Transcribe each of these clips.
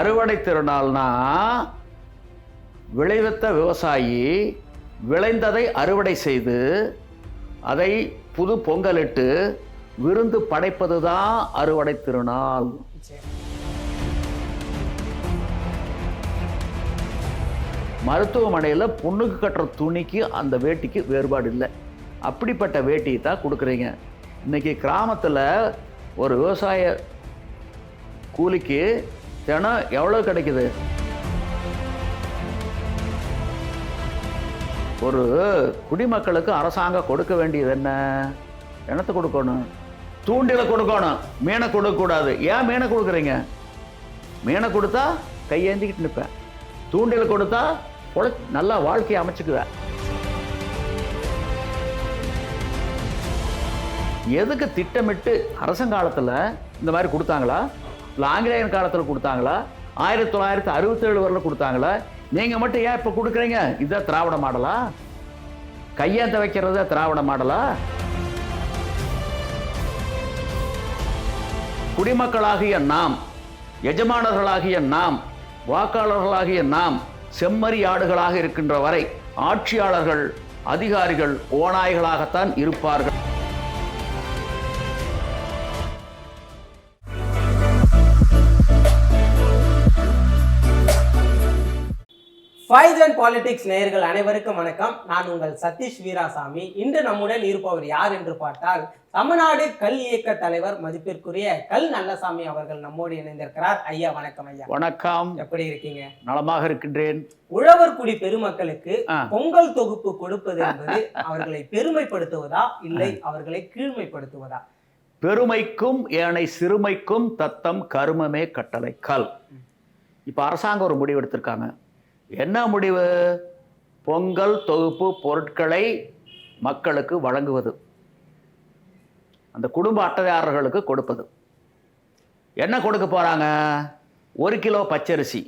அறுவடை திருநாள்னா விளைவித்த விவசாயி விளைந்ததை அறுவடை செய்து அதை புது பொங்கலிட்டு விருந்து படைப்பது தான் அறுவடை திருநாள். மருத்துவமனையில் பொண்ணுக்கு கட்டுற துணிக்கு அந்த வேட்டிக்கு வேறுபாடு இல்லை. அப்படிப்பட்ட வேட்டியை தான் கொடுக்குறீங்க. இன்னைக்கு கிராமத்தில் ஒரு விவசாய கூலிக்கு தினம் எவ்வளோ கிடைக்குது? ஒரு குடிமக்களுக்கு அரசாங்கம் கொடுக்க வேண்டியது என்ன? என்னத்தை கொடுக்கணும்? தூண்டில கொடுக்கணும். மீனை கொடுக்கக்கூடாது ஏன் மீனை கொடுக்குறீங்க? மீனை கொடுத்தா கையேந்திக்கிட்டு நிற்பேன் தூண்டில கொடுத்தா பொழ நல்லா வாழ்க்கையை அமைச்சுக்குவேன். எதுக்கு திட்டமிட்டு அரசங்காலத்தில் இந்த மாதிரி கொடுத்தாங்களா? இல்லை ஆங்கிலேயன் காலத்தில் கொடுத்தாங்களா? ஆயிரத்தி தொள்ளாயிரத்தி அறுபத்தேழு வரல கொடுத்தாங்களா? நீங்கள் மட்டும் ஏன் இப்போ கொடுக்குறீங்க? இதுதான் திராவிட மாடலா? கையேந்த வைக்கிறது திராவிட மாடலா? குடிமக்களாகிய நாம் எஜமானர்களாகிய நாம் வாக்காளர்களாகிய நாம் செம்மறி ஆடுகளாக இருக்கின்ற வரை ஆட்சியாளர்கள் அதிகாரிகள் ஓநாய்களாகத்தான் இருப்பார்கள். ஃபைவ் பாலிடிக்ஸ் நேயர்கள் அனைவருக்கும் வணக்கம். நான் உங்கள் சதீஷ் வீராசாமி. இன்று நம்முடன் இருப்பவர் யார் என்று பார்த்தால் தமிழ்நாடு கல் இயக்க தலைவர் மதிப்பிற்குரிய கல் நல்லசாமி அவர்கள் நம்மோடு இணைந்திருக்கிறார். ஐயா வணக்கம் ஐயா. வணக்கம். எப்படி இருக்கீங்க? நலமாக இருக்கின்றேன். உழவர் குடி பெருமக்களுக்கு. பொங்கல் தொகுப்பு கொடுப்பது என்பது அவர்களை பெருமைப்படுத்துவதா இல்லை அவர்களை கீழ்மைப்படுத்துவதா? பெருமைக்கும் ஏனை சிறுமைக்கும் தத்தம் கருமமே கட்டளை கல். இப்போ அரசாங்கம் ஒரு முடிவு எடுத்திருக்காங்க. என்ன முடிவு? பொங்கல் தொகுப்பு பொருட்களை மக்களுக்கு வழங்குவது. அந்த குடும்ப அட்டைதாரர்களுக்கு கொடுப்பது. என்ன கொடுக்க போகிறாங்க ஒரு கிலோ பச்சரிசி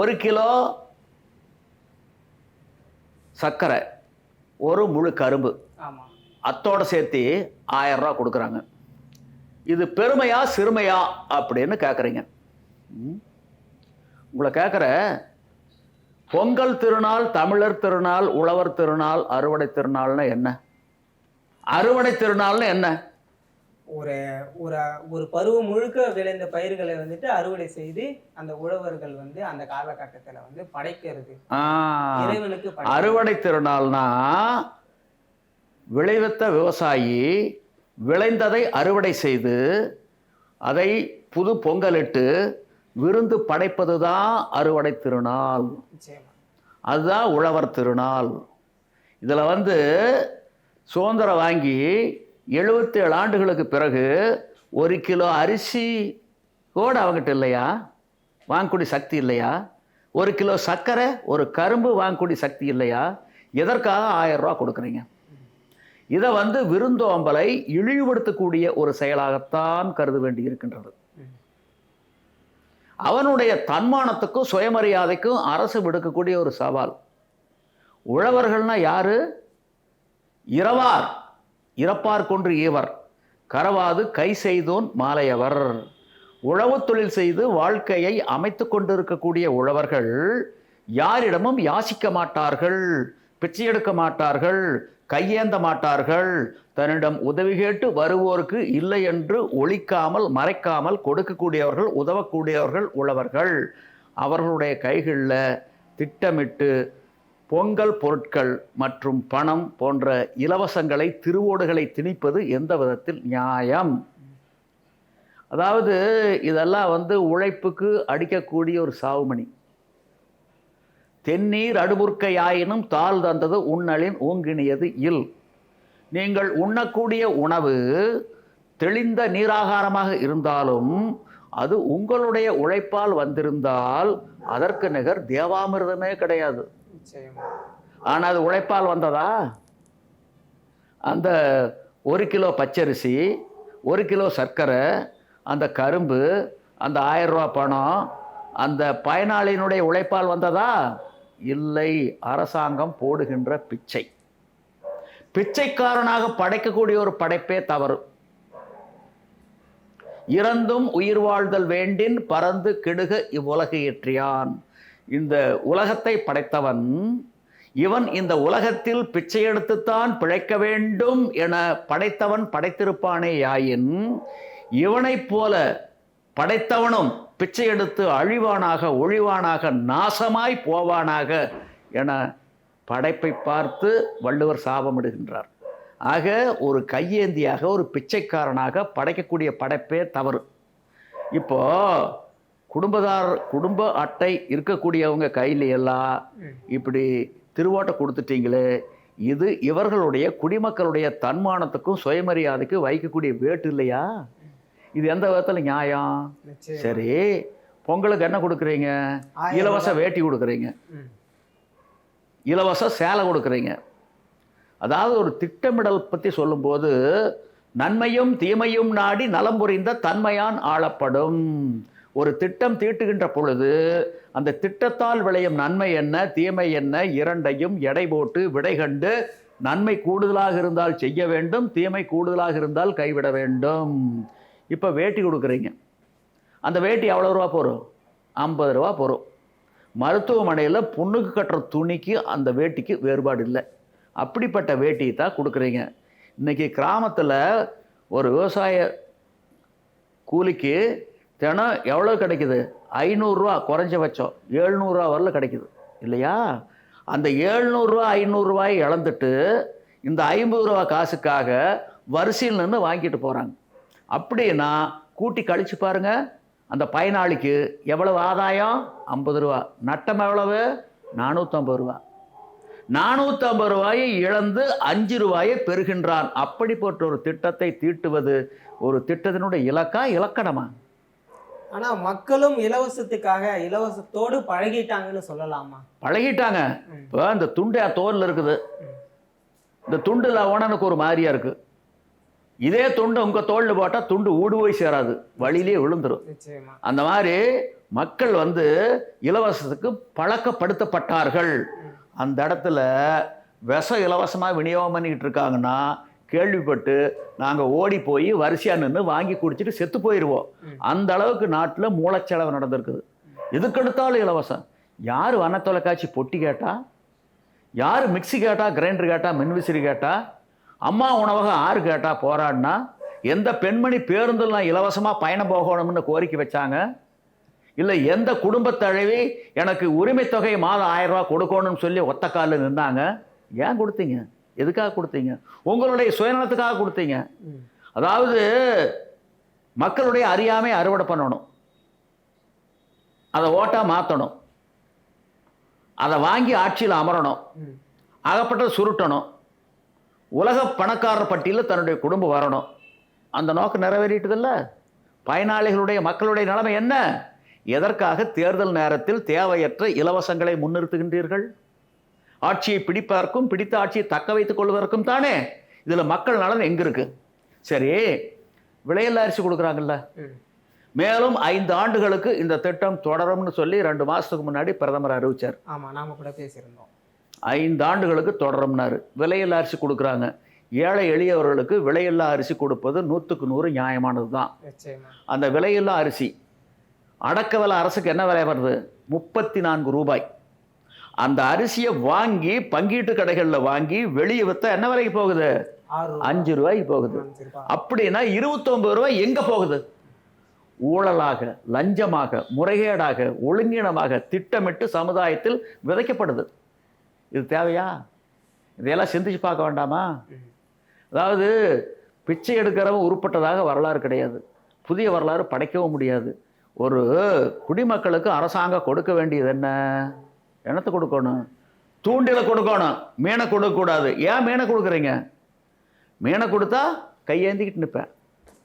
ஒரு கிலோ சர்க்கரை ஒரு முழு கரும்பு. அத்தோட சேர்த்து ஆயிரம் ரூபா கொடுக்குறாங்க. இது பெருமையா சிறுமையா அப்படின்னு கேட்குறீங்க உங்களை கேட்குற பொங்கல் திருநாள் தமிழர் திருநாள் உழவர் திருநாள் அறுவடை திருநாள்னா என்ன? அறுவடை திருநாள்னு என்ன? ஒரு ஒரு ஒரு பருவம் முழுக்க விளைந்த பயிர்களை வந்துட்டு அறுவடை செய்து அந்த உழவர்கள் வந்து அந்த காலகட்டத்துல வந்து படைக்கிறது. இறைவனுக்கு. அறுவடை திருநாள்னா விளைவித்த விவசாயி விளைந்ததை அறுவடை செய்து அதை புது பொங்கலிட்டு விருந்து படைப்பது தான் அறுவடை திருநாள். அதுதான் உழவர் திருநாள். இதில் வந்து சுதந்திரம் வாங்கி எழுபத்தேழு ஆண்டுகளுக்கு பிறகு ஒரு கிலோ அரிசி கூட அவங்ககிட்ட இல்லையா? வாங்கக்கூடிய சக்தி இல்லையா? ஒரு கிலோ சர்க்கரை ஒரு கரும்பு வாங்கக்கூடிய சக்தி இல்லையா? எதற்காக ஆயிரம் ரூபா கொடுக்குறீங்க? இதை வந்து விருந்தோம்பலை இழிவுபடுத்தக்கூடிய ஒரு செயலாகத்தான் கருத வேண்டி இருக்கின்றது அவனுடைய தன்மானத்துக்கும் சுயமரியாதைக்கும் அரசு விடுக்கக்கூடிய ஒரு சவால். உழவர்கள்னால் யார்? இரவார் இறப்பார் கொன்று ஈவர். கரவாது கை செய்தோன் மாலையவர். உழவு தொழில் செய்து வாழ்க்கையை அமைத்து கொண்டிருக்கக்கூடிய உழவர்கள் யாரிடமும் யாசிக்க மாட்டார்கள் பிச்சை எடுக்க மாட்டார்கள் கையேந்த மாட்டார்கள். தன்னிடம் உதவி கேட்டு வருவோருக்கு இல்லை என்று ஒழிக்காமல் மறைக்காமல் கொடுக்கக்கூடியவர்கள் உதவக்கூடியவர்கள் உள்ளவர்கள். அவர்களுடைய கைகளில் திட்டமிட்டு பொங்கல் பொருட்கள் மற்றும் பணம் போன்ற இலவசங்களை திருவோடுகளை திணிப்பது எந்த விதத்தில் நியாயம்? அதாவது இதெல்லாம் வந்து உழைப்புக்கு அடிக்கக்கூடிய ஒரு சாவுமணி. தென்னீர் அடுபுர்க்கையாயினும் தாள் தந்தது உண்ணலின் ஊங்கினியது இல். நீங்கள் உண்ணக்கூடிய உணவு தெளிந்த நீராகாரமாக இருந்தாலும் அது உங்களுடைய உழைப்பால் வந்திருந்தால் அதற்கு நிகர் தேவாமிர்தமே கிடையாது. ஆனால் அது உழைப்பால் வந்ததா? அந்த ஒரு கிலோ பச்சரிசி ஒரு கிலோ சர்க்கரை அந்த கரும்பு அந்த ஆயிரம் ரூபா பணம் அந்த பயனாளியினுடைய உழைப்பால் வந்ததா? இல்லை அரசாங்கம் போடுகின்ற பிச்சை. பிச்சைக்காரனாக படைக்கக்கூடிய ஒரு படைப்பே தவறு. இறந்தும் உயிர் வாழ்தல் வேண்டின் பறந்து கெடுக இவ்வுலகு ஏற்றியான். இந்த உலகத்தை படைத்தவன் இவன் இந்த உலகத்தில் பிச்சை எடுத்துத்தான் பிழைக்க வேண்டும் என படைத்தவன் படைத்திருப்பானே யாயின் இவனைப் போல படைத்தவனும் பிச்சை எடுத்து அழிவானாக ஒழிவானாக நாசமாய் போவானாக என படைப்பை பார்த்து வள்ளுவர் சாபமிடுகின்றார். ஆக ஒரு கையேந்தியாக ஒரு பிச்சைக்காரனாக படைக்கக்கூடிய படைப்பே தவறு. இப்போ குடும்பதார் குடும்ப அட்டை இருக்கக்கூடியவங்க கையில எல்லாம் இப்படி திருவோட்டை கொடுத்துட்டீங்களே இது இவர்களுடைய குடிமக்களுடைய தன்மானத்துக்கும் சுயமரியாதைக்கும் வைக்கக்கூடிய வேட்டு இல்லையா? இது எந்த விதத்தில் நியாயம்? சரி பொங்கலுக்கு என்ன கொடுக்குறீங்க? இலவச வேட்டி கொடுக்குறீங்க. இலவச சேலை கொடுக்குறீங்க. அதாவது ஒரு திட்டமிடல் பற்றி சொல்லும்போது நன்மையும் தீமையும் நாடி நலம் புரிந்த தன்மையான் ஆளப்படும். ஒரு திட்டம் தீட்டுகின்ற பொழுது அந்த திட்டத்தால் விளையும் நன்மை என்ன தீமை என்ன இரண்டையும் எடை போட்டு விடை கண்டு நன்மை கூடுதலாக இருந்தால் செய்ய வேண்டும் தீமை கூடுதலாக இருந்தால் கைவிட வேண்டும். இப்போ வேட்டி கொடுக்குறீங்க. அந்த வேட்டி எவ்வளோ ரூபா போகிறோம் ஐம்பது ரூபா போகிறோம் மருத்துவமனையில் பொண்ணுக்கு கட்டுற துணிக்கு அந்த வேட்டிக்கு வேறுபாடு இல்லை. அப்படிப்பட்ட வேட்டியை தான் கொடுக்குறீங்க. இன்றைக்கி கிராமத்தில் ஒரு விவசாய கூலிக்கு தினம் எவ்வளோ கிடைக்குது? ஐநூறுரூவா குறைஞ்சபட்சம் ஏழ்நூறுரூவா வரல கிடைக்குது. இல்லையா? அந்த ஏழ்நூறுரூவா ஐநூறுரூவாயை இழந்துட்டு இந்த ஐம்பது ரூபா காசுக்காக வரிசையில் நின்று வாங்கிட்டு போகிறாங்க அப்படின்னா கூட்டி கழிச்சு பாருங்க. அந்த பயனாளிக்கு எவ்வளவு ஆதாயம்? ஐம்பது ரூபா. நட்டம் எவ்வளவு? நானூற்றம்பது ரூபா. நானூற்றம்பது ரூபாயை இழந்து அஞ்சு ரூபாயை பெறுகின்றான். அப்படிப்பட்ட ஒரு திட்டத்தை தீட்டுவது ஒரு திட்டத்தினுடைய இலக்கா இலக்கணமா? ஆனா மக்களும் இலவசத்துக்காக இலவசத்தோடு பழகிட்டாங்கன்னு சொல்லலாமா? பழகிட்டாங்க. இப்போ இந்த துண்டு தோலில் இருக்குது. இந்த துண்டில் உணனுக்கு ஒரு மாதிரியா இருக்கு. இதே துண்டு உங்கள் தோளில் போட்டால் துண்டு ஊடு போய் சேராது. வழியிலே நிச்சயமா. அந்த மாதிரி மக்கள் வந்து இலவசத்துக்கு பழக்கப்படுத்தப்பட்டார்கள். அந்த இடத்துல விஷம் இலவசமாக விநியோகம் பண்ணிக்கிட்டு இருக்காங்கன்னா கேள்விப்பட்டு நாங்கள் ஓடி போய் வரிசையாக நின்று வாங்கி குடிச்சிட்டு செத்து போயிடுவோம். அந்த அளவுக்கு நாட்டில் மூளைச்செலவு நடந்திருக்குது. எதுக்கெடுத்தாலும் இலவசம். யார் வன தொலைக்காட்சி பொட்டி கேட்டா? யார் மிக்ஸி கேட்டா கிரைண்டர் கேட்டா மின்விசிறி கேட்டா? அம்மா உணவகம் ஆறு கேட்டால் போராடினா எந்த பெண்மணி பேருந்துலாம் இலவசமாக பயணம் போகணும்னு கோரிக்கை வச்சாங்க? இல்லை எந்த குடும்பத்தழவி எனக்கு உரிமை தொகை மாதம் ஆயிரம் ரூபா கொடுக்கணும்னு சொல்லி ஒத்த காலில் நின்னாங்க? ஏன் கொடுத்தீங்க? எதுக்காக கொடுத்தீங்க? உங்களுடைய சுயநலத்துக்காக கொடுத்தீங்க. அதாவது மக்களுடைய அறியாமை அறுவடை பண்ணணும். அதை ஓட்டாக மாற்றணும் அதை வாங்கி ஆட்சியில் அமரணும். அகப்பட்டதை சுருட்டணும். உலக பணக்காரர் பட்டியலில் தன்னுடைய குடும்பம் வரணும். அந்த நோக்கம் நிறைவேறிட்டதில்ல. பயனாளிகளுடைய மக்களுடைய நிலைமை என்ன? எதற்காக தேர்தல் நேரத்தில் தேவையற்ற இலவசங்களை முன்னிறுத்துகின்றீர்கள்? ஆட்சியை பிடிப்பதற்கும் பிடித்த ஆட்சியை தக்க வைத்துக் கொள்வதற்கும் தானே இதில் மக்கள் நலன் எங்கே இருக்கு சரி விலையில்லா அரிசி கொடுக்குறாங்கல்ல. மேலும் ஐந்து ஆண்டுகளுக்கு இந்த திட்டம் தொடரும்னு சொல்லி ரெண்டு மாதத்துக்கு முன்னாடி பிரதமர் அறிவிச்சார். ஆமா நாம கூட பேசியிருந்தோம். ஐந்து ஆண்டுகளுக்கு தொடரும்னாரு. விலையில்லா அரிசி கொடுக்குறாங்க. ஏழை எளியவர்களுக்கு விலையில்லா அரிசி கொடுப்பது நூற்றுக்கு நூறு நியாயமானது தான் அந்த விலையில்லா அரிசி அடக்க விலை அரசுக்கு என்ன விலை வருது? முப்பத்தி நான்கு ரூபாய். அந்த அரிசியை வாங்கி பங்கீட்டு கடைகளில் வாங்கி வெளியே விற்றா என்ன விலைக்கு போகுது. அஞ்சு ரூபாய்க்கு போகுது. அப்படின்னா இருபத்தொன்பது ரூபாய் எங்கே போகுது? ஊழலாக லஞ்சமாக முறைகேடாக ஒழுங்கீனமாக திட்டமிட்டு சமுதாயத்தில் விதைக்கப்படுது. இது தேவையா? இதையெல்லாம் சிந்திச்சு பார்க்க வேண்டாமா. அதாவது பிச்சை எடுக்கிறவன் உருப்பட்டதாக வரலாறு கிடையாது. புதிய வரலாறு படைக்கவும் முடியாது. ஒரு குடிமக்களுக்கு அரசாங்கம் கொடுக்க வேண்டியது என்ன? என்னத்தை கொடுக்கணும்? தூண்டில கொடுக்கணும். மீனை கொடுக்கக்கூடாது ஏன் மீனை கொடுக்குறீங்க? மீனை கொடுத்தா கையேந்திக்கிட்டு நிற்பேன்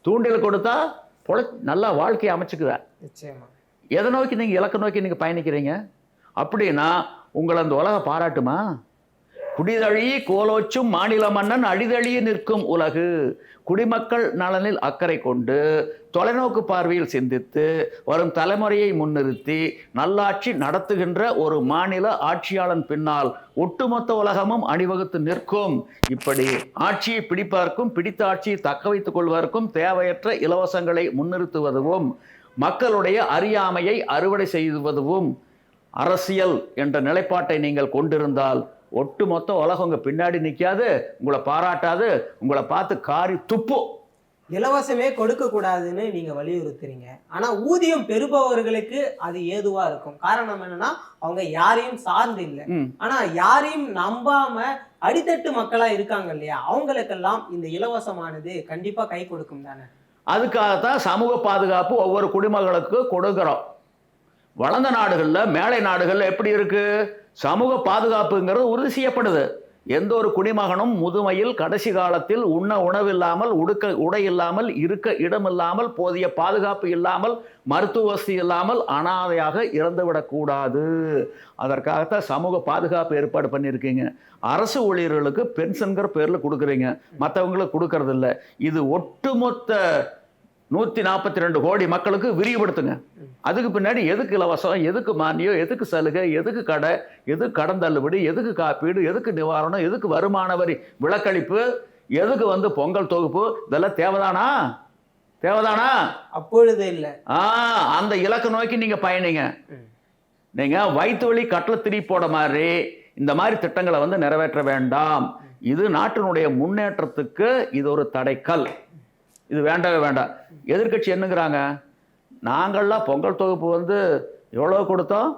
தூண்டில் கொடுத்தா பொழ நல்லா வாழ்க்கையை அமைச்சுக்குவேன் எதை நோக்கி நீங்கள் இலக்க நோக்கி நீங்கள் பயணிக்கிறீங்க? அப்படின்னா உங்களை அந்த உலகம் பாராட்டுமா? குடிதழி கோலோச்சும் மாநில மன்னன் அடிதழிய நிற்கும் உலகு. குடிமக்கள் நலனில் அக்கறை கொண்டு தொலைநோக்கு பார்வையில் சிந்தித்து வரும் தலைமுறையை முன்னிறுத்தி நல்லாட்சி நடத்துகின்ற ஒரு மாநில ஆட்சியாளன் பின்னால் ஒட்டுமொத்த உலகமும் அணிவகுத்து நிற்கும். இப்படி ஆட்சியை பிடிப்பதற்கும் பிடித்த ஆட்சியை தக்க வைத்துக் கொள்வதற்கும் தேவையற்ற இலவசங்களை முன்னிறுத்துவதும் மக்களுடைய அறியாமையை அறுவடை செய்வதும் அரசியல் என்ற நிலைப்பாட்டை நீங்கள் கொண்டிருந்தால் ஒட்டுமொத்த உலகம் உங்க பின்னாடி நிற்காது உங்களை பாராட்டாது உங்களை பார்த்து காரி துப்பும் இலவசமே கொடுக்க கூடாதுன்னு நீங்க வலியுறுத்துறீங்க. ஆனா ஊதியம் பெறுபவர்களுக்கு அது ஏதுவா இருக்கும்? காரணம் என்னன்னா அவங்க யாரையும் சார்ந்து இல்லை. ம். ஆனா யாரையும் நம்பாம அடித்தட்டு மக்களா இருக்காங்க இல்லையா? அவங்களுக்கெல்லாம் இந்த இலவசமானது கண்டிப்பா கை கொடுக்கும் தானே? அதுக்காகத்தான் சமூக பாதுகாப்பு ஒவ்வொரு குடிமகளுக்கு கொடுக்கிறோம். வளர்ந்த நாடுகளில் மேலை நாடுகளில் எப்படி இருக்குது சமூக பாதுகாப்புங்கிறது உறுதி செய்யப்படுது. எந்த ஒரு குடிமகனும் முதுமையில் கடைசி காலத்தில் உண்ண உணவில்லாமல் உடுக்க உடை இல்லாமல் இருக்க இடம் இல்லாமல் போதிய பாதுகாப்பு இல்லாமல் மருத்துவ வசதி இல்லாமல் அனாதையாக இறந்துவிடக்கூடாது அதற்காகத்தான் சமூக பாதுகாப்பு ஏற்பாடு பண்ணியிருக்கீங்க. அரசு ஊழியர்களுக்கு பென்ஷன்கிற பேரில் கொடுக்குறீங்க. மற்றவங்களுக்கு கொடுக்கறதில்ல. இது ஒட்டுமொத்த நூற்றி நாற்பத்தி ரெண்டு கோடி மக்களுக்கு விரிவுபடுத்துங்க. அதுக்கு பின்னாடி எதுக்கு இலவசம் எதுக்கு மானியம் எதுக்கு சலுகை எதுக்கு கடை எதுக்கு கடன் தள்ளுபடி எதுக்கு காப்பீடு எதுக்கு நிவாரணம் எதுக்கு வருமான வரி விலக்களிப்பு எதுக்கு வந்து பொங்கல் தொகுப்பு இதெல்லாம் தேவைதானா? தேவைதானா? அப்பொழுது இல்ல. ஆ அந்த இலக்கை நோக்கி நீங்க பயணிங்க. ம். நீங்க வயிற்று வலி கட்டளை திரி போட மாதிரி இந்த மாதிரி திட்டங்களை வந்து நிறைவேற்ற வேண்டாம். இது நாட்டினுடைய முன்னேற்றத்துக்கு இது ஒரு தடைக்கல். இது வேண்டவே வேண்டாம். எதிர்க்கட்சி என்னங்கிறாங்க? நாங்கள்லாம் பொங்கல் தொகுப்பு வந்து எவ்வளவு கொடுத்தோம்?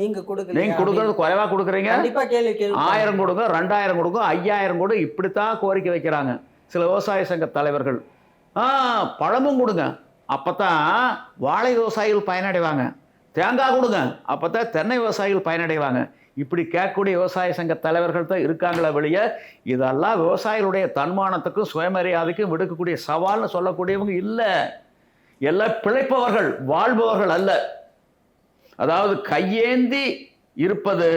நீங்க கொடுக்கல நீங்க கொடுக்கறது குறைவா கொடுக்குறீங்க? ஆயிரம் கொடுங்க ரெண்டாயிரம் கொடுங்க ஐயாயிரம் கொடு இப்படித்தான் கோரிக்கை வைக்கிறாங்க சில விவசாய சங்க தலைவர்கள். ஆ பழமும் கொடுங்க. அப்பதான் வாழை விவசாயிகள் பயனடைவாங்க. தேங்காய் கொடுங்க. அப்பதான் தென்னை விவசாயிகள் பயனடைவாங்க. இப்படி கேட்கக்கூடிய விவசாய சங்க தலைவர்கள் தான் இருக்காங்களே வெளியே இதெல்லாம் விவசாயிகளுடைய தன்மானத்துக்கும் சுயமரியாதைக்கும் விடுக்கக்கூடிய சவால்னு சொல்லக்கூடியவங்க இல்லை. எல்லாம் பிழைப்பவர்கள் வாழ்பவர்கள் அல்ல. அதாவது கையேந்தி இருப்பது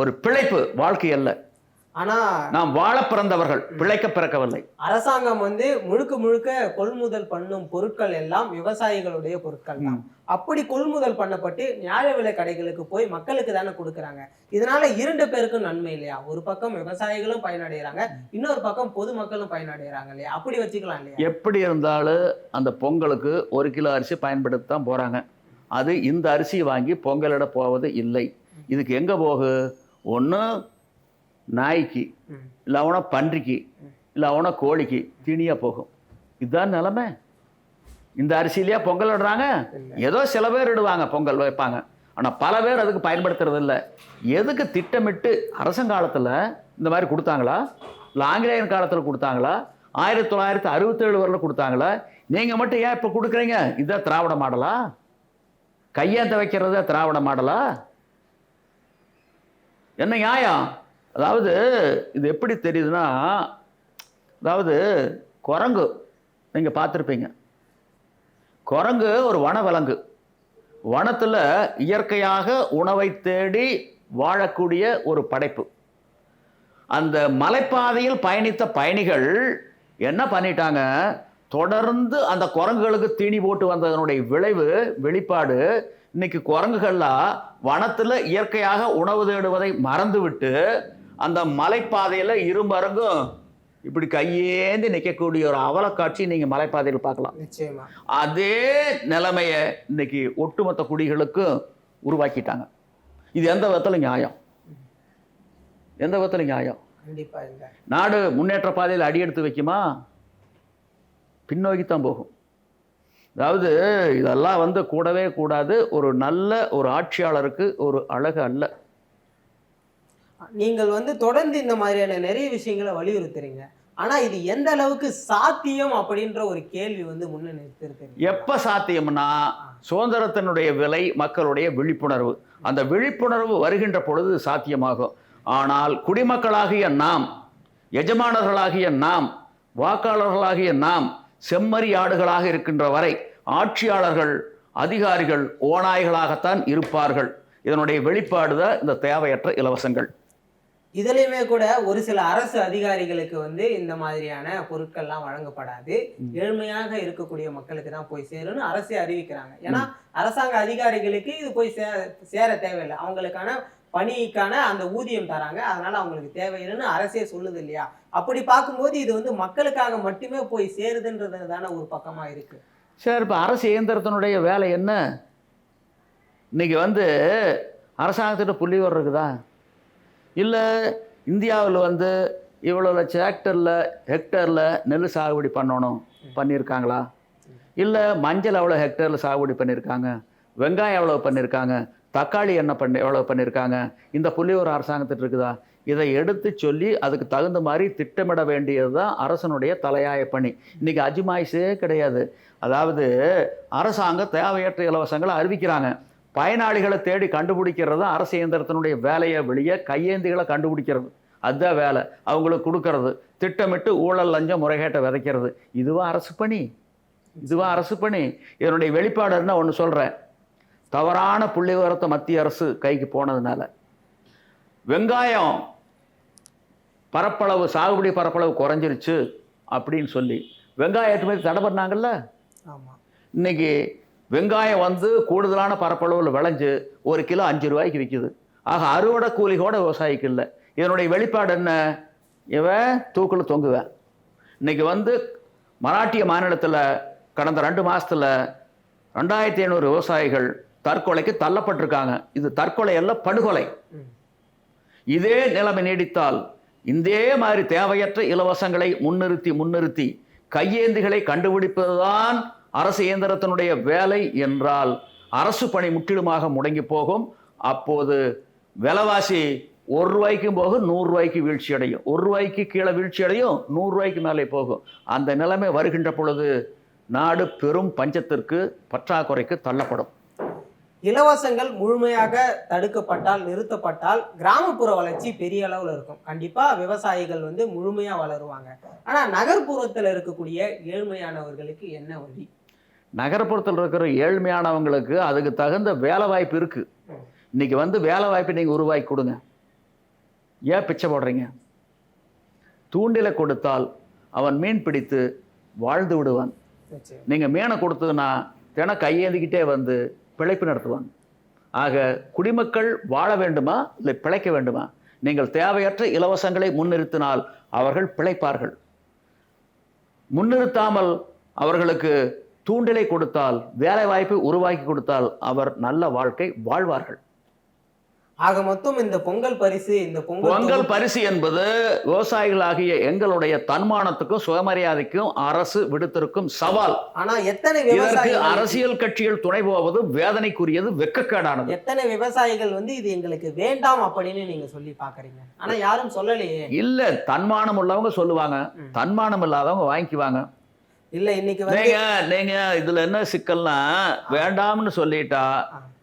ஒரு பிழைப்பு வாழ்க்கை அல்ல. ஆனா நாம் வாழ பிறந்தவர்கள் பிழைக்க பிறக்கவில்லை. அரசாங்கம் வந்து முழுக்க முழுக்க கொள்முதல் பண்ணும் பொருட்கள் எல்லாம் விவசாயிகளுடைய பொருட்கள் தான். அப்படி கொள்முதல் பண்ணப்பட்டு நியாய விலை கடைகளுக்கு போய் மக்களுக்கு தானே கொடுக்குறாங்க. இதனால இரண்டு பேருக்கும் நன்மை இல்லையா? ஒரு பக்கம் விவசாயிகளும் பயனடைகிறாங்க இன்னொரு பக்கம் பொதுமக்களும் பயனடைகிறாங்க இல்லையா? அப்படி வச்சுக்கலாம் இல்லையா? எப்படி இருந்தாலும் அந்த பொங்கலுக்கு ஒரு கிலோ அரிசி பயன்படுத்தி தான் போகிறாங்க அது இந்த அரிசி வாங்கி பொங்கலிட போவது இல்லை. இதுக்கு எங்கே போகு? ஒன்று நாய்க்கு. இல்லை அவனா பன்றிக்கு இல்லை அவனா கோழிக்கு தீனியாக போகும். இதுதான் நிலமை. இந்த அரிசியிலேயே பொங்கல் இடுறாங்க. ஏதோ சில பேர் இடுவாங்க பொங்கல் வைப்பாங்க. ஆனால் பல பேர் அதுக்கு பயன்படுத்துறது இல்லை. எதுக்கு திட்டமிட்டு அரசங்காலத்தில் இந்த மாதிரி கொடுத்தாங்களா? இல்லை ஆங்கிலேயன் காலத்தில் கொடுத்தாங்களா? ஆயிரத்தி தொள்ளாயிரத்தி அறுபத்தேழு வரல கொடுத்தாங்களா? நீங்கள் மட்டும் ஏன் இப்போ கொடுக்குறீங்க? இதுதான் திராவிட மாடலா? கையேந்த வைக்கிறதா திராவிட மாடலா? என்ன நியாயம்? அதாவது இது எப்படி தெரியுதுன்னா அதாவது குரங்கு நீங்கள் பார்த்துருப்பீங்க. குரங்கு ஒரு வனவிலங்கு வனத்தில் இயற்கையாக உணவை தேடி வாழக்கூடிய ஒரு படைப்பு. அந்த மலைப்பாதையில் பயணித்த பயணிகள் என்ன பண்ணிட்டாங்க? தொடர்ந்து அந்த குரங்குகளுக்கு தீனி போட்டு வந்ததனுடைய விளைவு வெளிப்பாடு இன்னைக்கு குரங்குகள்லாம் வனத்தில் இயற்கையாக உணவு தேடுவதை மறந்துவிட்டு அந்த மலைப்பாதையில் இருமரங்கும் இப்படி கையேந்தி நிற்கக்கூடிய ஒரு அவலக்காட்சி நீங்கள் மலைப்பாதையில் பார்க்கலாம். நிச்சயமா. அதே நிலைமையை இன்னைக்கு ஒட்டுமொத்த குடிகளுக்கும் உருவாக்கிட்டாங்க. இது எந்த விதத்தில் நியாயம்? எந்த விதத்தில் நியாயம்? நாடு முன்னேற்ற பாதையில் அடியெடுத்து வைக்குமா? பின்னோக்கித்தான் போகும். அதாவது இதெல்லாம் வந்து கூடவே கூடாது. ஒரு நல்ல ஒரு ஆட்சியாளருக்கு ஒரு அழகு அல்ல. நீங்கள் வந்து தொடர்ந்து இந்த மாதிரியான நிறைய விஷயங்களை வலியுறுத்துறீங்க. ஆனா இது எந்த அளவுக்கு சாத்தியம் அப்படின்ற ஒரு கேள்வி வந்து முன்ன நிறுத்திருக்கு எப்ப சாத்தியம்னா சுதந்திரத்தினுடைய விலை மக்களுடைய விழிப்புணர்வு. அந்த விழிப்புணர்வு வருகின்ற பொழுது சாத்தியமாகும். ஆனால் குடிமக்களாகிய நாம் எஜமானர்களாகிய நாம் வாக்காளர்களாகிய நாம் செம்மறி ஆடுகளாக இருக்கின்ற வரை ஆட்சியாளர்கள் அதிகாரிகள் ஓநாய்களாகத்தான் இருப்பார்கள். இதனுடைய வெளிப்பாடு தான் இந்த தேவையற்ற இலவசங்கள். இதுலயுமே கூட ஒரு சில அரசு அதிகாரிகளுக்கு வந்து இந்த மாதிரியான பொருட்கள்லாம் வழங்கப்படாது. ஏழ்மையாக இருக்கக்கூடிய மக்களுக்கு தான் போய் சேரும்னு அரசே அறிவிக்கிறாங்க. ஏன்னா அரசாங்க அதிகாரிகளுக்கு இது போய் சே சேர தேவையில்லை. அவங்களுக்கான பணிக்கான அந்த ஊதியம் தராங்க. அதனால அவங்களுக்கு தேவையில்லைன்னு அரசே சொல்லுது இல்லையா? அப்படி பார்க்கும்போது இது வந்து மக்களுக்காக மட்டுமே போய் சேருதுன்றது தானே ஒரு பக்கமா இருக்கு. சரி இப்போ அரசு இயந்திரத்தினுடைய வேலை என்ன? இன்னைக்கு வந்து அரசாங்கத்திட்ட புள்ளி இருக்குதா? இல்லை இந்தியாவில் வந்து இவ்வளோ லட்ச ஹெக்டரில் ஹெக்டரில் நெல் சாகுபடி பண்ணணும் பண்ணியிருக்காங்களா? இல்லை மஞ்சள் எவ்வளோ ஹெக்டரில் சாகுபடி பண்ணியிருக்காங்க? வெங்காயம் எவ்வளோ பண்ணியிருக்காங்க? தக்காளி என்ன பண்ணி எவ்வளோ பண்ணியிருக்காங்க? இந்த புள்ளி ஒரு அரசாங்கத்திட்ட இருக்குதா? இதை எடுத்து சொல்லி அதுக்கு தகுந்த மாதிரி திட்டமிட வேண்டியது தான் அரசனுடைய தலையாய பணி. இன்றைக்கி அஜிமாயிஸே கிடையாது. அதாவது அரசாங்கம் தேவையற்ற இலவசங்களை அறிவிக்கிறாங்க. பயனாளிகளை தேடி கண்டுபிடிக்கிறது தான் அரசு இயந்திரத்தினுடைய வேலையை வெளியே கையேந்திகளை கண்டுபிடிக்கிறது. அதுதான் வேலை. அவங்களுக்கு கொடுக்கறது. திட்டமிட்டு ஊழல் லஞ்சம் முறைகேட்டை விதைக்கிறது. இதுவா அரசு பணி? இதுவா அரசு பணி? இதனுடைய வெளிப்பாடு என்ன? ஒன்று சொல்கிறேன் தவறான புள்ளி விவரத்தை மத்திய அரசு கைக்கு போனதுனால. வெங்காயம் பரப்பளவு சாகுபடி பரப்பளவு குறைஞ்சிருச்சு அப்படின்னு சொல்லி. வெங்காய ஏற்றுமதி தடை பண்ணாங்கல்ல? ஆமா. இன்னைக்கு வெங்காயம் வந்து கூடுதலான பரப்பளவில் விளைஞ்சு ஒரு கிலோ அஞ்சு ரூபாய்க்கு விற்கிது ஆக அறுவடை கூலி கூட விவசாயிக்கு இல்லை. இதனுடைய வெளிப்பாடு என்ன? இவன் தூக்கில் தொங்குவேன். இன்றைக்கி வந்து மராட்டிய மாநிலத்தில் கடந்த ரெண்டு மாதத்தில் ரெண்டாயிரத்தி ஐநூறு விவசாயிகள் தற்கொலைக்கு தள்ளப்பட்டிருக்காங்க. இது தற்கொலை அல்ல படுகொலை. இதே நிலைமை நீடித்தால் இதே மாதிரி தேவையற்ற இலவசங்களை முன்னிறுத்தி முன்னிறுத்தி கையேந்திகளை கண்டுபிடிப்பதுதான் அரசு இயந்திரத்தினுடைய வேலை என்றால் அரசு பணி முற்றிலுமாக முடங்கி போகும். அப்போது விலைவாசி ஒரு ரூபாய்க்கும் போகும் நூறுரூவாய்க்கு வீழ்ச்சி அடையும். ஒரு ரூபாய்க்கு கீழே வீழ்ச்சி அடையும் நூறுரூவாய்க்கு மேலே போகும். அந்த நிலைமை வருகின்ற பொழுது நாடு பெரும் பஞ்சத்திற்கு பற்றாக்குறைக்கு தள்ளப்படும். இலவசங்கள் முழுமையாக தடுக்கப்பட்டால் நிறுத்தப்பட்டால் கிராமப்புற வளர்ச்சி பெரிய அளவில் இருக்கும். கண்டிப்பாக விவசாயிகள் வந்து முழுமையாக வளருவாங்க. ஆனால் நகர்ப்புறத்தில் இருக்கக்கூடிய ஏழ்மையானவர்களுக்கு என்ன வழி நகரப்புறத்தில் இருக்கிற ஏழ்மையானவங்களுக்கு அதுக்கு தகுந்த வேலை வாய்ப்பு இருக்கு. ம். இன்னைக்கு வந்து வேலை வாய்ப்பை நீங்கள் உருவாக்கி கொடுங்க. ஏன் பிச்சை போடுறீங்க? தூண்டிலை கொடுத்தால் அவன் மீன் பிடித்து வாழ்ந்து விடுவான். நீங்கள் மீனை கொடுத்ததுன்னா தினம் கையேந்திக்கிட்டே வந்து பிழைப்பு நடத்துவாங்க ஆக குடிமக்கள் வாழ வேண்டுமா? இல்லை பிழைக்க வேண்டுமா? நீங்கள் தேவையற்ற இலவசங்களை முன்னிறுத்தினால் அவர்கள் பிழைப்பார்கள். முன்னிறுத்தாமல் அவர்களுக்கு தூண்டிலை கொடுத்தால் வேலை வாய்ப்பை உருவாக்கி கொடுத்தால் அவர் நல்ல வாழ்க்கை வாழ்வார்கள். ஆக மொத்தம் இந்த பொங்கல் பரிசு இந்த பொங்கல் பொங்கல் பரிசு என்பது விவசாயிகளாகிய எங்களுடைய தன்மானத்துக்கும் சுயமரியாதைக்கும் அரசு விடுத்திருக்கும் சவால். ஆனா எத்தனை விவசாயிகள் அரசியல் கட்சிகள் துணை போவது வேதனைக்குரியது வெக்கக்கேடானது. எத்தனை விவசாயிகள் வந்து இது எங்களுக்கு வேண்டாம் அப்படின்னு நீங்க சொல்லி பாக்குறீங்க ஆனா யாரும் சொல்லலையே. இல்ல தன்மானம் உள்ளவங்க சொல்லுவாங்க. தன்மானம் இல்லாதவங்க வாங்கிக்குவாங்க. இல்ல இன்னைக்கு நீங்க நீங்க இதுல என்ன சிக்கல்னா வேண்டாம்னு சொல்லிட்டா.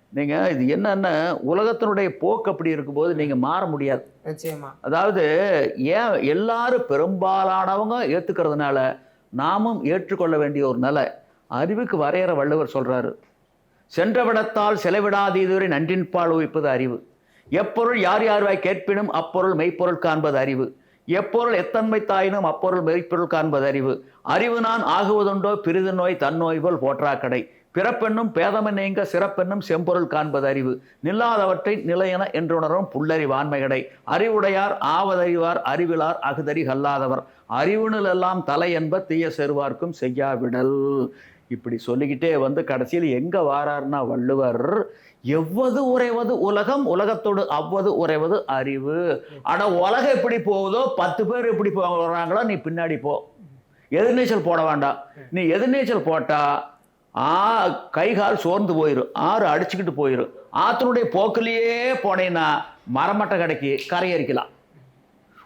நீங்க இது என்னன்னா உலகத்தினுடைய போக்கு அப்படி இருக்கும்போது நீங்க மாற முடியாது. நிச்சயமா. அதாவது ஏன் எல்லாரும் பெரும்பாலானவங்க ஏத்துக்கிறதுனால நாமும் ஏற்றுக்கொள்ள வேண்டிய ஒரு நிலை. அறிவுக்கு வரையற வள்ளுவர் சொல்றாரு சென்றவிடத்தால் செலவிடாதீதுவரை நன்றின்பால் உயிப்பது அறிவு. எப்பொருள் யார் யார்வாய் கேட்பினும் அப்பொருள் மெய்ப்பொருள் காண்பது அறிவு. எப்பொருள் எத்தன்மை தாயினும் அப்பொருள் மெய்ப்பொருள் காண்பது அறிவு. அறிவு நான் ஆகுவதுண்டோ பிரிது நோய் தன்னோய் போல் போற்றாக்கடை. பிறப்பெண்ணும் பேதம நீங்க சிறப்பெண்ணும் செம்பொருள் காண்பது அறிவு. நில்லாதவற்றை நிலையென என்றுணரும் புல்லறிவாண்மைகடை அறிவுடையார் ஆவதறிவார் அறிவிலார் அகுதறி கல்லாதவர். அறிவுணில் எல்லாம் தலை என்ப தீய செருவார்க்கும் செய்யாவிடல். இப்படி சொல்லிக்கிட்டே வந்து கடைசியில் எங்க வாரார்னா வள்ளுவர் எவ்வது உறைவது உலகம் உலகத்தோடு அவ்வது உறைவது அறிவு. ஆனா உலகம் எப்படி போகுதோ பத்து பேர் எப்படி போகிறாங்களோ நீ பின்னாடி போ. எதிர்நீச்சல் போட வேண்டாம். நீ எதிர்நீச்சல் போட்டா ஆ கை கால் சோர்ந்து போயிடும் ஆறு அடிச்சுக்கிட்டு போயிடும் ஆத்தினுடைய போக்கிலேயே போனேன்னா மரமட்ட கடைக்கு கரையரிக்கலாம்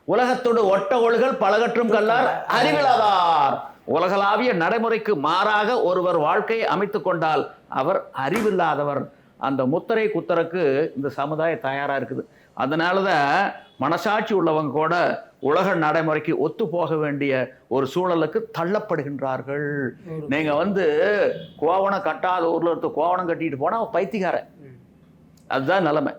உலகத்தோடு ஒட்ட ஒழுகல் பலகற்றும் கல்லார் அறிவிலாதார். உலகளாவிய நடைமுறைக்கு மாறாக ஒருவர் வாழ்க்கையை அமைத்துக் கொண்டால் அவர் அறிவில்லாதவர். அந்த முத்திரை குத்தருக்கு இந்த சமுதாயம் தயாரா இருக்குது. அதனால தான் மனசாட்சி உள்ளவங்க கூட உலக நடைமுறைக்கு ஒத்து போக வேண்டிய ஒரு சூழலுக்கு தள்ளப்படுகின்றார்கள். நீங்க வந்து கோவணம் கட்டாத ஊர்ல இருந்து கோவணம் கட்டிட்டு போனா அவன் பைத்தியக்காரன். அதுதான் நிலைமை.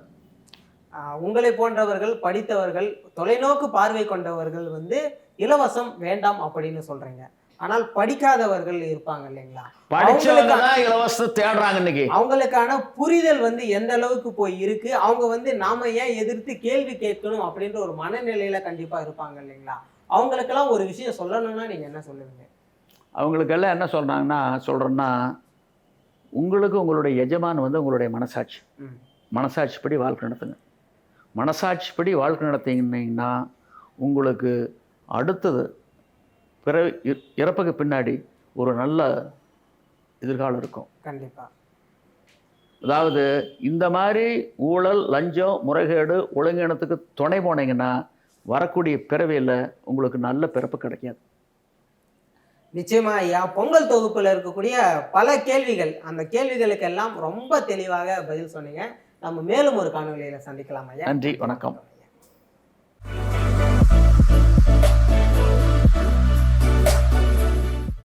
உங்களை போன்றவர்கள் படித்தவர்கள் தொலைநோக்கு பார்வை கொண்டவர்கள் வந்து இலவசம் வேண்டாம் அப்படின்னு சொல்றீங்க. ஆனால் படிக்காதவர்கள் இருப்பாங்க இல்லைங்களா? இலவசத்தை தேடுறாங்க இன்னைக்கு. அவங்களுக்கான புரிதல் வந்து எந்த அளவுக்கு போய் இருக்கு? அவங்க வந்து நாம ஏன் எதிர்த்து கேள்வி கேட்கணும் அப்படின்ற ஒரு மனநிலையில கண்டிப்பா இருப்பாங்க இல்லைங்களா? அவங்களுக்கெல்லாம் ஒரு விஷயம் சொல்லணும்னா நீங்க என்ன சொல்லுவீங்க? அவங்களுக்கெல்லாம் என்ன சொல்கிறாங்கன்னா சொல்கிறேன்னா உங்களுக்கு உங்களுடைய எஜமான் வந்து உங்களுடைய மனசாட்சி. மனசாட்சிப்படி வாழ்க்கை நடத்துங்க. மனசாட்சிப்படி வாழ்க்கை நடத்திங்கன்னா உங்களுக்கு அடுத்தது பிற இறப்புக்கு பின்னாடி ஒரு நல்ல எதிர்காலம் இருக்கும். கண்டிப்பா. அதாவது இந்த மாதிரி ஊழல் லஞ்சம் முறைகேடு ஒழுங்கினத்துக்கு துணை போனீங்கன்னா வரக்கூடிய பிறவியில் உங்களுக்கு நல்ல பிறப்பு கிடைக்காது. நிச்சயமா ஐயா. பொங்கல் தொகுப்புல இருக்கக்கூடிய பல கேள்விகள் அந்த கேள்விகளுக்கெல்லாம் ரொம்ப தெளிவாக பதில் சொன்னீங்க. நம்ம மேலும் ஒரு காணொலியில சந்திக்கலாம் ஐயா. நன்றி வணக்கம்.